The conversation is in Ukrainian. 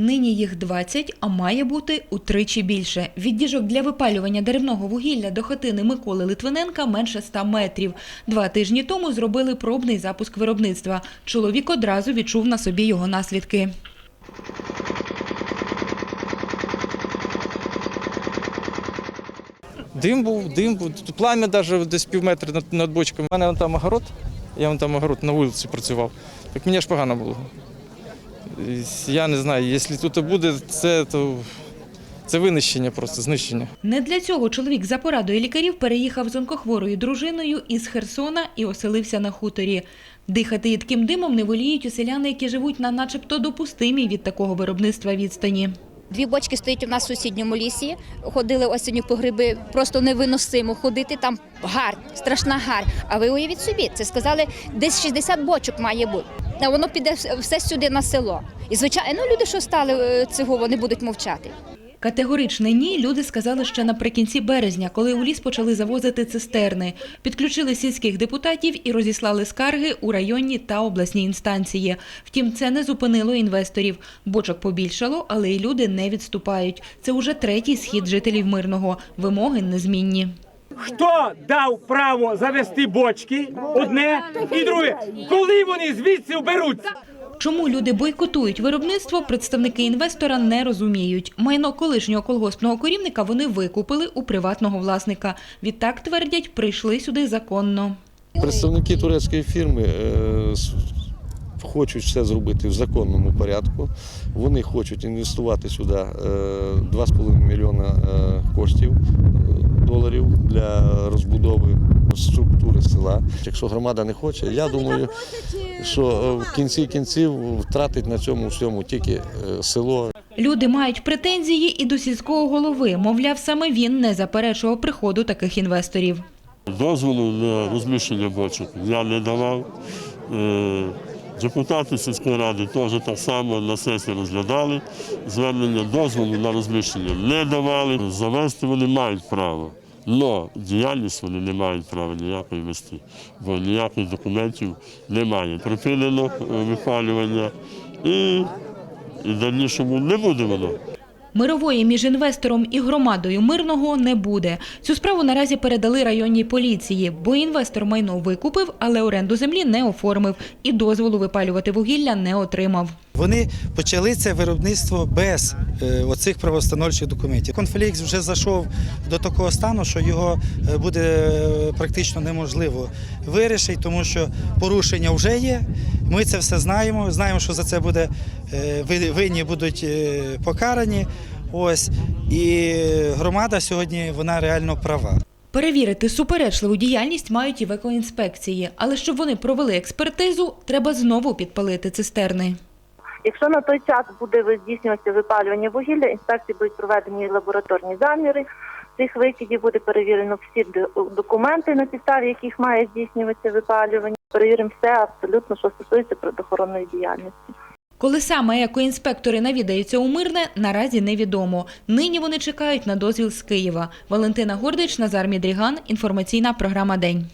Нині їх 20, а має бути утричі більше. Від діжок для випалювання деревного вугілля до хатини Миколи Литвиненка менше 100 метрів. Два тижні тому зробили пробний запуск виробництва. Чоловік одразу відчув на собі його наслідки. Дим був, дим був. Тут плам'я навіть десь пів метра над, над бочками. У мене там огород, я вон там огород на вулиці працював. Так мені ж погано було. Я не знаю, якщо тут буде це, то це винищення просто, знищення. Не для цього чоловік за порадою лікарів переїхав з онкохворою дружиною із Херсона і оселився на хуторі. Дихати їдким димом не воліють у селяни, які живуть на начебто допустимій від такого виробництва відстані. Дві бочки стоять у нас в сусідньому лісі. Ходили осінню по гриби, просто невиносимо ходити. Там гар, страшна гар. А ви уявіть собі, це сказали, десь 60 бочок має бути. Воно піде все сюди на село. І звичайно, люди, що стали е, цього, вони будуть мовчати. Категоричне ні люди сказали ще наприкінці березня, коли у ліс почали завозити цистерни. Підключили сільських депутатів і розіслали скарги у районні та обласні інстанції. Втім, це не зупинило інвесторів. Бочок побільшало, але й люди не відступають. Це уже третій схід жителів Мирного. Вимоги незмінні. Хто дав право завести бочки? Одне і друге. Коли вони звідси вберуться? Чому люди бойкотують виробництво, представники інвестора не розуміють. Майно колишнього колгоспного корівника вони викупили у приватного власника. Відтак, твердять, прийшли сюди законно. Представники турецької фірми е, хочуть все зробити в законному порядку. Вони хочуть інвестувати сюди е, 2,5 мільйона е, коштів е, доларів для розбудови структури села. Якщо громада не хоче, я думаю, що е, в кінці кінців втратить на цьому всьому тільки е, село. Люди мають претензії і до сільського голови. Мовляв, саме він не заперечував приходу таких інвесторів. Дозволу на розміщення бочок я не давав. Е, Депутати сільської ради теж так само на сесії розглядали. Звернення дозволу на розміщення не давали. Завести вони мають право. Але діяльність вони не мають права ніякої вести, бо ніяких документів немає. Припинено е, випалювання і, і дальнішому не буде воно. Мирової між інвестором і громадою мирного не буде. Цю справу наразі передали районній поліції, бо інвестор майно викупив, але оренду землі не оформив і дозволу випалювати вугілля не отримав. Вони почали це виробництво без е, оцих правостановчих документів. Конфлікт вже зайшов до такого стану, що його е, буде е, практично неможливо вирішити, тому що порушення вже є. Ми це все знаємо. Знаємо, що за це буде е, винні будуть е, покарані. Ось і громада сьогодні вона реально права. Перевірити суперечливу діяльність мають і в екоінспекції, але щоб вони провели експертизу, треба знову підпалити цистерни. Якщо на той час буде здійснюватися випалювання вугілля, інспекції будуть проведені лабораторні заміри цих викидів, буде перевірено всі документи, на підставі яких має здійснюватися випалювання. Перевіримо все абсолютно, що стосується природоохоронної діяльності. Коли саме екоінспектори навідаються у Мирне, наразі невідомо. Нині вони чекають на дозвіл з Києва. Валентина Гордич, Назар Мідріган. Інформаційна програма День.